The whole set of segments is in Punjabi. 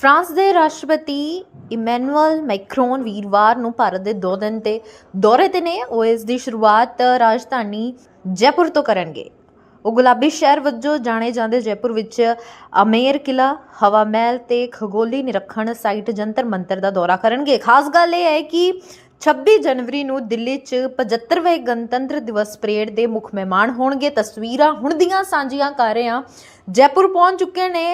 ਫਰਾਂਸ ਦੇ ਰਾਸ਼ਟਰਪਤੀ ਇਮੈਨੂਅਲ ਮੈਕਰੋਨ ਵੀਰਵਾਰ ਨੂੰ ਭਾਰਤ ਦੇ ਦੋ ਦਿਨ ਤੇ ਦੌਰੇ ਤੇ ਨੇ। ਉਹ ਇਸ ਦੀ ਸ਼ੁਰੂਆਤ ਰਾਜਧਾਨੀ ਜੈਪੁਰ ਤੋਂ ਕਰਨਗੇ। ਉਹ ਗੁਲਾਬੀ ਸ਼ਹਿਰ ਵਜੋਂ ਜਾਣੇ ਜਾਂਦੇ ਜੈਪੁਰ ਵਿੱਚ ਅਮੇਰ ਕਿਲਾ, ਹਵਾ ਮਹਿਲ ਤੇ ਖਗੋਲੀ ਨਿਰੀਖਣ ਸਾਈਟ ਜੰਤਰ ਮੰਤਰ ਦਾ ਦੌਰਾ ਕਰਨਗੇ। ਖਾਸ ਗੱਲ ਇਹ ਹੈ ਕਿ 26 ਜਨਵਰੀ ਨੂੰ ਦਿੱਲੀ 'ਚ 75ਵੇਂ ਗਣਤੰਤਰ ਦਿਵਸ ਪਰੇਡ ਦੇ ਮੁੱਖ ਮਹਿਮਾਨ ਹੋਣਗੇ। ਤਸਵੀਰਾਂ ਹੁਣ ਦੀਆਂ ਸਾਂਝੀਆਂ ਕਰ ਰਹੇ। ਹਾਂ ਜੈਪੁਰ ਪਹੁੰਚ ਚੁੱਕੇ ਨੇ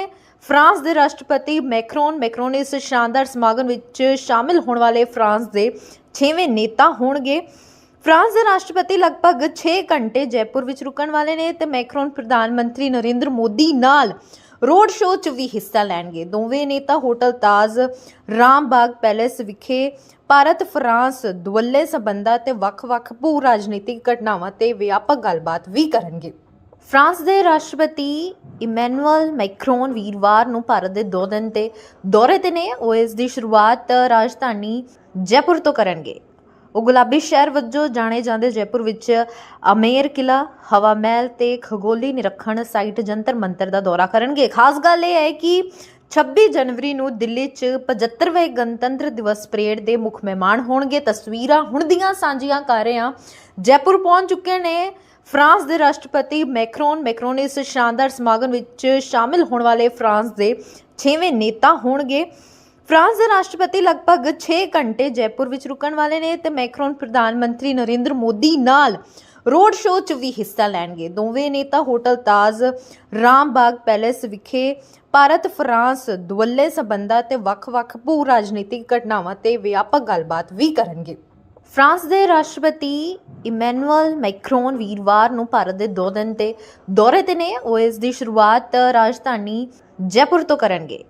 ਫਰਾਂਸ ਦੇ ਰਾਸ਼ਟਰਪਤੀ ਮੈਕਰੋਨ ਮੈਕਰੋਨ ਇਸ ਸ਼ਾਨਦਾਰ ਸਮਾਗਮ ਵਿੱਚ ਸ਼ਾਮਿਲ ਹੋਣ ਵਾਲੇ ਫਰਾਂਸ ਦੇ 6ਵੇਂ ਨੇਤਾ ਹੋਣਗੇ। ਫਰਾਂਸ ਦੇ ਰਾਸ਼ਟਰਪਤੀ ਲਗਭਗ 6 ਘੰਟੇ ਜੈਪੁਰ ਵਿੱਚ ਰੁਕਣ ਵਾਲੇ ਨੇ ਤੇ ਮੈਕਰੋਨ ਪ੍ਰਧਾਨ ਮੰਤਰੀ ਨਰਿੰਦਰ ਮੋਦੀ ਨਾਲ ਰੋਡ ਸ਼ੋਅ 'ਚ ਵੀ ਹਿੱਸਾ ਲੈਣਗੇ। ਦੋਵੇਂ ਨੇਤਾ ਹੋਟਲ ਤਾਜ, ਰਾਮਬਾਗ ਪੈਲੇਸ ਵਿਖੇ ਭਾਰਤ ਫਰਾਂਸ ਦੁਵੱਲੇ ਸਬੰਧਾਂ ਤੇ ਵੱਖ-ਵੱਖ ਭੂ ਰਾਜਨੀਤਿਕ ਘਟਨਾਵਾਂ ਤੇ ਵਿਆਪਕ ਗੱਲਬਾਤ ਵੀ ਕਰਨਗੇ। ਫਰਾਂਸ ਦੇ ਰਾਸ਼ਟਰਪਤੀ ਇਮੈਨੂਅਲ ਮੈਕਰੋਨ ਵੀਰਵਾਰ ਨੂੰ ਭਾਰਤ ਦੇ ਦੋ ਦਿਨ ਤੇ ਦੌਰੇ ਤੇ ਨੇ। ਉਹ ਇਸ ਦੀ ਸ਼ੁਰੂਆਤ ਰਾਜਧਾਨੀ ਜੈਪੁਰ ਤੋਂ ਕਰਨਗੇ। ਉਹ ਗੁਲਾਬੀ ਸ਼ਹਿਰ ਵਜੋਂ ਜਾਣੇ ਜਾਂਦੇ ਜੈਪੁਰ ਵਿੱਚ ਅਮੇਰ ਕਿਲਾ, ਹਵਾ ਮਹਿਲ ਤੇ ਖਗੋਲੀ ਨਿਰੀਖਣ ਸਾਈਟ ਜੰਤਰ ਮੰਤਰ ਦਾ ਦੌਰਾ ਕਰਨਗੇ। ਖਾਸ ਗੱਲ ਇਹ ਹੈ ਕਿ 26 ਜਨਵਰੀ ਨੂੰ ਦਿੱਲੀ 'ਚ 75ਵੇਂ ਗਣਤੰਤਰ ਦਿਵਸ ਪਰੇਡ ਦੇ ਮੁੱਖ ਮਹਿਮਾਨ ਹੋਣਗੇ। ਤਸਵੀਰਾਂ ਹੁਣ ਦੀਆਂ ਸਾਂਝੀਆਂ ਕਰ ਰਹੇ ਹਾਂ। ਜੈਪੁਰ ਪਹੁੰਚ ਚੁੱਕੇ ਨੇ ਫਰਾਂਸ ਦੇ ਰਾਸ਼ਟਰਪਤੀ ਮੈਕਰੋਨ ਮੈਕਰੋਨ ਇਸ ਸ਼ਾਨਦਾਰ ਸਮਾਗਮ ਵਿੱਚ ਸ਼ਾਮਿਲ ਹੋਣ ਵਾਲੇ ਫਰਾਂਸ ਦੇ 6ਵੇਂ ਨੇਤਾ ਹੋਣਗੇ। ਫਰਾਂਸ ਦੇ ਰਾਸ਼ਟਰਪਤੀ ਲਗਭਗ 6 ਘੰਟੇ ਜੈਪੁਰ ਵਿੱਚ ਰੁਕਣ ਵਾਲੇ ਨੇ ਤੇ ਮੈਕਰੋਨ ਪ੍ਰਧਾਨ ਮੰਤਰੀ ਨਰਿੰਦਰ ਮੋਦੀ ਨਾਲ ਰੋਡ ਸ਼ੋਅ 'ਚ ਵੀ ਹਿੱਸਾ ਲੈਣਗੇ। ਦੋਵੇਂ ਨੇਤਾ ਹੋਟਲ ਤਾਜ, ਰਾਮਬਾਗ ਪੈਲੇਸ ਵਿਖੇ ਭਾਰਤ, ਫਰਾਂਸ ਦੁਵੱਲੇ ਸਬੰਧਾਂ ਤੇ ਵੱਖ-ਵੱਖ ਭੂ ਰਾਜਨੀਤਿਕ ਘਟਨਾਵਾਂ ਤੇ ਵਿਆਪਕ ਗੱਲਬਾਤ ਵੀ ਕਰਨਗੇ। ਫਰਾਂਸ ਦੇ ਰਾਸ਼ਟਰਪਤੀ ਇਮੈਨੂਅਲ ਮੈਕਰੋਨ ਵੀਰਵਾਰ ਨੂੰ ਭਾਰਤ ਦੇ ਦੋ ਦਿਨ ਤੇ ਦੌਰੇ ਤੇ ਨੇ। ਉਹ ਇਸ ਦੀ ਸ਼ੁਰੂਆਤ ਰਾਜਧਾਨੀ ਜੈਪੁਰ ਤੋਂ ਕਰਨਗੇ।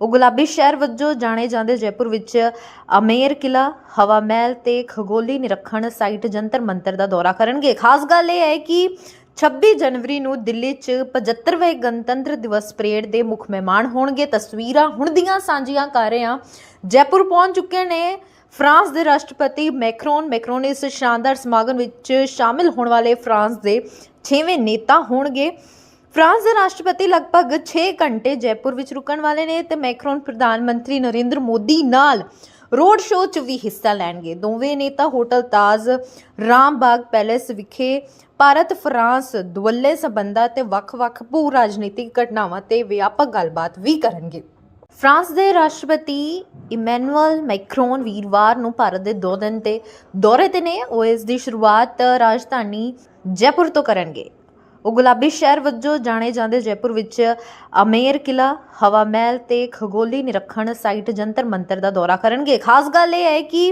ਉਹ ਗੁਲਾਬੀ ਸ਼ਹਿਰ ਵਜੋਂ ਜਾਣੇ ਜਾਂਦੇ ਜੈਪੁਰ ਵਿੱਚ ਅਮੇਰ ਕਿਲਾ, ਹਵਾ ਮਹਿਲ ਤੇ ਖਗੋਲੀ ਨਿਰੀਖਣ ਸਾਈਟ ਜੰਤਰ ਮੰਤਰ ਦਾ ਦੌਰਾ ਕਰਨਗੇ। ਖਾਸ ਗੱਲ ਇਹ ਹੈ ਕਿ 26 ਜਨਵਰੀ ਨੂੰ ਦਿੱਲੀ 'ਚ 75ਵੇਂ ਗਣਤੰਤਰ ਦਿਵਸ ਪਰੇਡ ਦੇ ਮੁੱਖ ਮਹਿਮਾਨ ਹੋਣਗੇ। ਤਸਵੀਰਾਂ ਹੁਣ ਦੀਆਂ ਸਾਂਝੀਆਂ ਕਰ ਰਹੇ ਹਾਂ। ਜੈਪੁਰ ਪਹੁੰਚ ਚੁੱਕੇ ਨੇ ਫਰਾਂਸ ਦੇ ਰਾਸ਼ਟਰਪਤੀ ਮੈਕਰੋਨ ਮੈਕਰੋਨ ਇਸ ਸ਼ਾਨਦਾਰ ਸਮਾਗਮ ਵਿੱਚ ਸ਼ਾਮਿਲ ਹੋਣ ਵਾਲੇ ਫਰਾਂਸ ਦੇ 6ਵੇਂ ਨੇਤਾ ਹੋਣਗੇ। ਫਰਾਂਸ ਦੇ ਰਾਸ਼ਟਰਪਤੀ ਲਗਭਗ 6 ਘੰਟੇ ਜੈਪੁਰ ਵਿੱਚ ਰੁਕਣ ਵਾਲੇ ਨੇ ਤੇ ਮੈਕਰੋਨ ਪ੍ਰਧਾਨ ਮੰਤਰੀ ਨਰਿੰਦਰ ਮੋਦੀ ਨਾਲ ਰੋਡ ਸ਼ੋਅ 'ਚ ਵੀ ਹਿੱਸਾ ਲੈਣਗੇ। ਦੋਵੇਂ ਨੇਤਾ ਹੋਟਲ ਤਾਜ, ਰਾਮਬਾਗ ਪੈਲੇਸ ਵਿਖੇ ਭਾਰਤ, ਫਰਾਂਸ ਦੁਵੱਲੇ ਸਬੰਧਾਂ ਤੇ ਵੱਖ-ਵੱਖ ਭੂ ਰਾਜਨੀਤਿਕ ਘਟਨਾਵਾਂ ਤੇ ਵਿਆਪਕ ਗੱਲਬਾਤ ਵੀ ਕਰਨਗੇ। ਫਰਾਂਸ ਦੇ ਰਾਸ਼ਟਰਪਤੀ ਇਮੈਨੂਅਲ ਮੈਕਰੋਨ ਵੀਰਵਾਰ ਨੂੰ ਭਾਰਤ ਦੇ ਦੋ ਦਿਨ ਤੇ ਦੌਰੇ ਤੇ ਨੇ। ਉਹ ਇਸ ਦੀ ਸ਼ੁਰੂਆਤ ਰਾਜਧਾਨੀ ਜੈਪੁਰ ਤੋਂ ਕਰਨਗੇ। ਉਹ ਗੁਲਾਬੀ ਸ਼ਹਿਰ ਵਜੋਂ ਜਾਣੇ ਜਾਂਦੇ ਜੈਪੁਰ ਵਿੱਚ ਅਮੇਰ ਕਿਲਾ ਹਵਾ ਮਹਿਲ ਤੇ ਖਗੋਲੀ ਨਿਰੀਖਣ ਸਾਈਟ ਜੰਤਰ ਮੰਤਰ ਦਾ ਦੌਰਾ ਕਰਨਗੇ। ਖਾਸ ਗੱਲ ਇਹ ਹੈ ਕਿ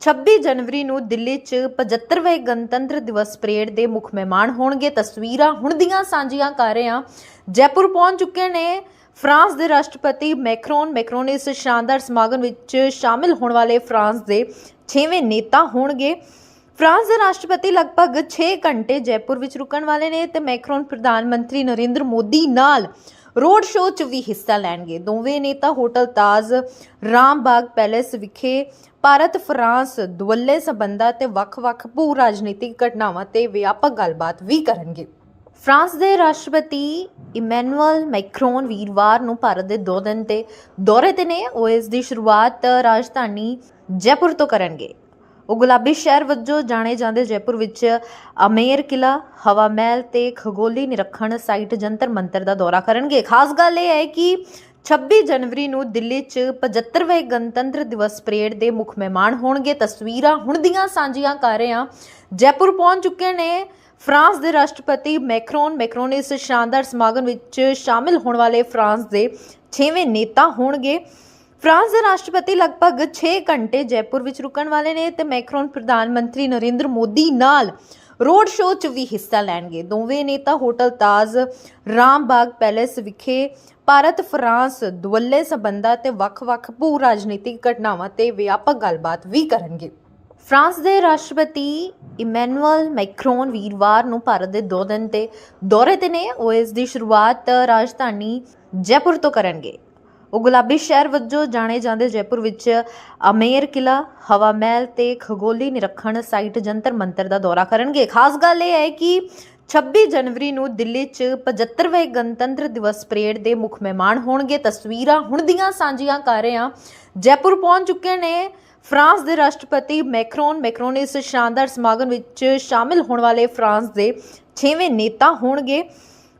26 ਜਨਵਰੀ ਨੂੰ ਦਿੱਲੀ 'ਚ 75ਵੇਂ ਗਣਤੰਤਰ ਦਿਵਸ ਪਰੇਡ ਦੇ ਮੁੱਖ ਮਹਿਮਾਨ ਹੋਣਗੇ। ਤਸਵੀਰਾਂ ਹੁਣ ਦੀਆਂ ਸਾਂਝੀਆਂ ਕਰ ਰਹੇ ਹਾਂ। ਜੈਪੁਰ ਪਹੁੰਚ ਚੁੱਕੇ ਨੇ ਫਰਾਂਸ ਦੇ ਰਾਸ਼ਟਰਪਤੀ ਮੈਕਰੋਨ ਮੈਕਰੋਨ ਇਸ ਸ਼ਾਨਦਾਰ ਸਮਾਗਮ ਵਿੱਚ ਸ਼ਾਮਿਲ ਹੋਣ ਵਾਲੇ ਫਰਾਂਸ ਦੇ 6ਵੇਂ ਨੇਤਾ ਹੋਣਗੇ। ਫਰਾਂਸ ਦੇ ਰਾਸ਼ਟਰਪਤੀ ਲਗਭਗ 6 ਘੰਟੇ ਜੈਪੁਰ ਵਿੱਚ ਰੁਕਣ ਵਾਲੇ ਨੇ ਤੇ ਮੈਕਰੋਨ ਪ੍ਰਧਾਨ ਮੰਤਰੀ ਨਰਿੰਦਰ ਮੋਦੀ ਨਾਲ ਰੋਡ ਸ਼ੋਅ 'ਚ ਵੀ ਹਿੱਸਾ ਲੈਣਗੇ। ਦੋਵੇਂ ਨੇਤਾ ਹੋਟਲ ਤਾਜ, ਰਾਮਬਾਗ ਪੈਲੇਸ ਵਿਖੇ ਭਾਰਤ, ਫਰਾਂਸ ਦੁਵੱਲੇ ਸਬੰਧਾਂ ਤੇ ਵੱਖ-ਵੱਖ ਭੂ ਰਾਜਨੀਤਿਕ ਘਟਨਾਵਾਂ ਤੇ ਵਿਆਪਕ ਗੱਲਬਾਤ ਵੀ ਕਰਨਗੇ। ਫਰਾਂਸ ਦੇ ਰਾਸ਼ਟਰਪਤੀ ਇਮੈਨੂਅਲ ਮੈਕਰੋਨ ਵੀਰਵਾਰ ਨੂੰ ਭਾਰਤ ਦੇ ਦੋ ਦਿਨ ਤੇ ਦੌਰੇ ਤੇ ਨੇ। ਉਹ ਇਸ ਦੀ ਸ਼ੁਰੂਆਤ ਰਾਜਧਾਨੀ ਜੈਪੁਰ ਤੋਂ ਕਰਨਗੇ। ਉਹ ਗੁਲਾਬੀ ਸ਼ਹਿਰ ਵਜੋਂ ਜਾਣੇ ਜਾਂਦੇ ਜੈਪੁਰ ਵਿੱਚ ਅਮੇਰ ਕਿਲਾ, ਹਵਾ ਮਹਿਲ ਤੇ ਖਗੋਲੀ ਨਿਰੀਖਣ ਸਾਈਟ ਜੰਤਰ ਮੰਤਰ ਦਾ ਦੌਰਾ ਕਰਨਗੇ। ਖਾਸ ਗੱਲ ਇਹ ਹੈ ਕਿ 26 ਜਨਵਰੀ ਨੂੰ ਦਿੱਲੀ 'ਚ 75ਵੇਂ ਗਣਤੰਤਰ ਦਿਵਸ ਪਰੇਡ ਦੇ ਮੁੱਖ ਮਹਿਮਾਨ ਹੋਣਗੇ। ਤਸਵੀਰਾਂ ਹੁਣ ਦੀਆਂ ਸਾਂਝੀਆਂ ਕਰ ਰਹੇ ਹਾਂ। ਜੈਪੁਰ ਪਹੁੰਚ ਚੁੱਕੇ ਨੇ ਫਰਾਂਸ ਦੇ ਰਾਸ਼ਟਰਪਤੀ ਮੈਕਰੋਨ ਮੈਕਰੋਨ ਇਸ ਸ਼ਾਨਦਾਰ ਸਮਾਗਮ ਵਿੱਚ ਸ਼ਾਮਿਲ ਹੋਣ ਵਾਲੇ ਫਰਾਂਸ ਦੇ 6ਵੇਂ ਨੇਤਾ ਹੋਣਗੇ। ਫਰਾਂਸ ਦੇ ਰਾਸ਼ਟਰਪਤੀ ਲਗਭਗ 6 ਘੰਟੇ ਜੈਪੁਰ ਵਿੱਚ ਰੁਕਣ ਵਾਲੇ ਨੇ ਤੇ ਮੈਕਰੋਨ ਪ੍ਰਧਾਨ ਮੰਤਰੀ ਨਰਿੰਦਰ ਮੋਦੀ ਨਾਲ ਰੋਡ ਸ਼ੋਅ 'ਚ ਵੀ ਹਿੱਸਾ ਲੈਣਗੇ। ਦੋਵੇਂ ਨੇਤਾ ਹੋਟਲ ਤਾਜ, ਰਾਮਬਾਗ ਪੈਲੇਸ ਵਿਖੇ ਭਾਰਤ, ਫਰਾਂਸ ਦੁਵੱਲੇ ਸਬੰਧਾਂ ਤੇ ਵੱਖ-ਵੱਖ ਭੂ ਰਾਜਨੀਤਿਕ ਘਟਨਾਵਾਂ ਤੇ ਵਿਆਪਕ ਗੱਲਬਾਤ ਵੀ ਕਰਨਗੇ। ਫਰਾਂਸ ਦੇ ਰਾਸ਼ਟਰਪਤੀ ਇਮੈਨੂਅਲ ਮੈਕਰੋਨ ਵੀਰਵਾਰ ਨੂੰ ਭਾਰਤ ਦੇ ਦੋ ਦਿਨ ਤੇ ਦੌਰੇ ਤੇ ਨੇ। ਉਹ ਇਸ ਦੀ ਸ਼ੁਰੂਆਤ ਰਾਜਧਾਨੀ ਜੈਪੁਰ ਤੋਂ ਕਰਨਗੇ। ਉਹ ਗੁਲਾਬੀ ਸ਼ਹਿਰ ਵਜੋਂ ਜਾਣੇ ਜਾਂਦੇ ਜੈਪੁਰ ਵਿੱਚ ਅਮੇਰ ਕਿਲਾ, ਹਵਾ ਮਹਿਲ ਤੇ ਖਗੋਲੀ ਨਿਰੀਖਣ ਸਾਈਟ ਜੰਤਰ ਮੰਤਰ ਦਾ ਦੌਰਾ ਕਰਨਗੇ। ਖਾਸ ਗੱਲ ਇਹ ਹੈ ਕਿ 26 ਜਨਵਰੀ ਨੂੰ ਦਿੱਲੀ 'ਚ 75ਵੇਂ ਗਣਤੰਤਰ ਦਿਵਸ ਪਰੇਡ ਦੇ ਮੁੱਖ ਮਹਿਮਾਨ ਹੋਣਗੇ। ਤਸਵੀਰਾਂ ਹੁਣ ਦੀਆਂ ਸਾਂਝੀਆਂ ਕਰ ਰਹੇ। ਹਾਂ ਜੈਪੁਰ ਪਹੁੰਚ ਚੁੱਕੇ ਨੇ ਫਰਾਂਸ ਦੇ ਰਾਸ਼ਟਰਪਤੀ ਮੈਕਰੋਨ ਮੈਕਰੋਨ ਇਸ ਸ਼ਾਨਦਾਰ ਸਮਾਗਮ ਵਿੱਚ ਸ਼ਾਮਿਲ ਹੋਣ ਵਾਲੇ ਫਰਾਂਸ ਦੇ 6ਵੇਂ ਨੇਤਾ ਹੋਣਗੇ।